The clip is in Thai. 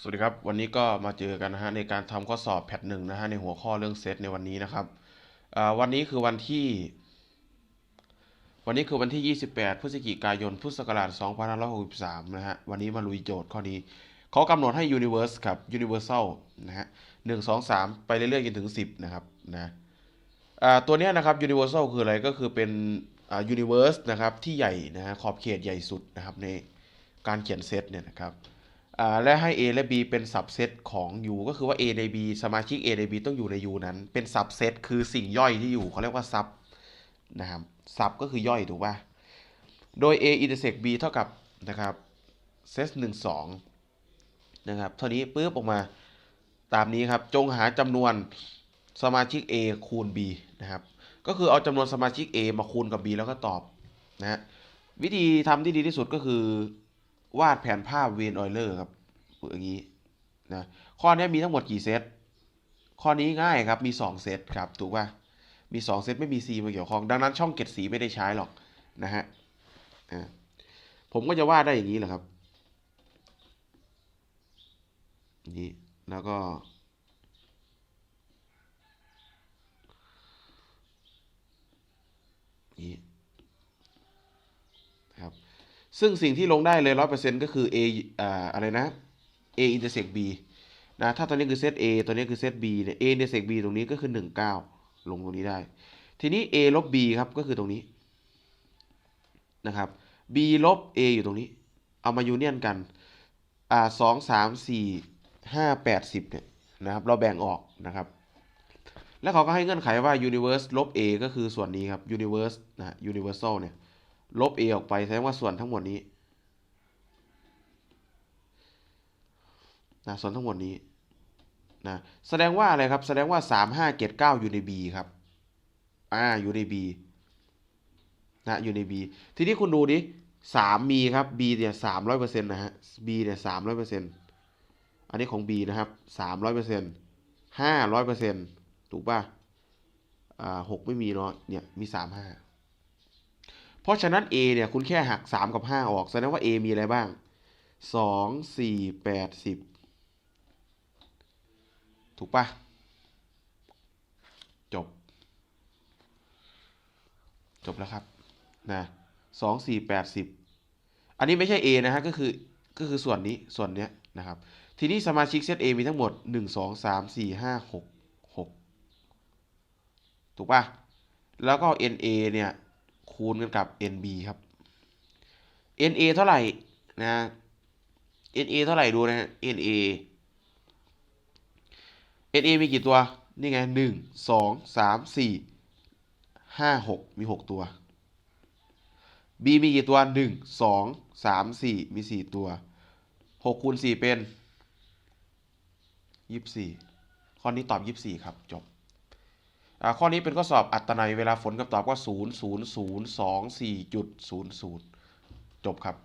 สวัสดีครับ วันนี้ก็มาเจอกันนะฮะในการทำข้อสอบแพทหนึ่งนะฮะในหัวข้อเรื่องเซตในวันนี้นะครับวันนี้คือวันที่ วันนี้คือวันที่ 28 พฤศจิกายน พุทธศักราช 2563 นะฮะวันนี้มาลุยโจทย์ข้อนี้เขากำหนดให้ universe ครับ universal นะฮะ1 2 3ไปเรื่อยๆจนถึง 10 นะครับนะตัวนี้นะครับ universal คืออะไรก็คือเป็นอ่า universe นะครับที่ใหญ่นะฮะขอบเขตใหญ่สุดนะครับในการเขียนเซตเนี่ยนะครับ และให้ A และ B เป็น subset ของ U ก็คือว่า A ใน B สมาชิก A ใน B ต้องอยู่ใน U นั้น เป็น subset คือสิ่งย่อยที่อยู่เขาเรียกว่า sub นะครับ sub ก็คือย่อยถูกป่ะโดย A intersect B เท่ากับนะครับ set 1 2นะครับเท่านี้ปุ๊บออกมาตามนี้ครับจงหาจำนวนสมาชิก A คูณ B นะครับก็คือเอาจำนวนสมาชิก A มาคูณกับ B แล้วก็ตอบนะฮะวิธีทำที่ดีที่สุดก็คือ วาดแผนภาพเวนออยเลอร์ครับอย่างนี้นะข้อนี้มีทั้งหมดกี่เซตข้อนี้ง่ายครับมี 2 เซตครับถูกป่ะมี 2 เซตไม่มี C มาเกี่ยวข้อง ดังนั้นช่องเก็ดสีไม่ได้ใช้หรอกนะฮะผมก็จะวาดได้อย่างนี้แหละครับนี้แล้วก็ อย่างนี้นะครับ ซึ่งสิ่งที่ลงได้เลยร้อยเปอร์เซ็นต์ก็คือ A อ่าอะไรนะ A intersect B นะถ้าตัวนี้คือเซต A ตัวนี้คือเซต B เนี่ย A intersect B ตรงนี้ก็คือ 19 ลงตรงนี้ได้ ทีนี้ A ลบ B ครับก็คือตรงนี้นะครับ B ลบ A อยู่ตรงนี้ เอามายูเนียนกันอ่าสองสามสี่ห้าแปดสิบเนี่ยนะครับเราแบ่งออกนะครับ แล้วเขาก็ให้เงื่อนไขว่า universe ลบ A ก็คือส่วนนี้ครับ universe นะ universal เนี่ย ลบ a ออกไปแสดงว่าส่วนทั้งหมดนี้นะส่วนทั้งหมดนี้นะแสดงว่าอะไรครับ แสดงว่าสามห้าเจ็ดเก้าอยู่ใน b ครับอ่าอยู่ใน b นะอยู่ใน b ทีนี้คุณดูดิสามมีครับ b เนี่ยสามร้อยเปอร์เซ็นต์นะฮะ b เนี่ยสามร้อยเปอร์เซ็นต์อันนี้ของ b นะครับสามร้อยเปอร์เซ็นต์ห้าร้อยเปอร์เซ็นต์ถูกป่ะอ่าหกไม่มีเนาะเนี่ยมีสามห้า ราะฉะนั้น A เนี่ยคุณแค่หัก 3 กับ 5 ออก แสดงว่า A มีอะไรบ้าง 2 4 8 10 ถูกปะจบ จบแล้วครับนะ2 4 8 10อันนี้ไม่ใช่ A นะฮะก็คือก็คือส่วนนี้ส่วนเนี้ยนะครับ ทีนี้สมาชิกเซต A มีทั้งหมด 1 2 3 4 5 6 6 ถูกปะแล้วก็ NA เนี่ย คูณกันกับ NB ครับ NA เท่าไหร่นะ NA เท่าไหร่ดูนะฮะ NA NA มีกี่ตัว นี่ไงหนึ่งสองสามสี่ห้าหกมีหกตัว B มีกี่ตัวหนึ่งสองสามสี่มีสี่ตัวหกคูณสี่เป็นยี่สิบสี่ข้อนี้ตอบยี่สิบสี่ครับ จบ ข้อนี้เป็นข้อสอบอัตนัยเวลาฝนคำตอบก็ศูนย์ศูนย์ศูนย์สองสี่จุดศูนย์ศูนย์จบครับ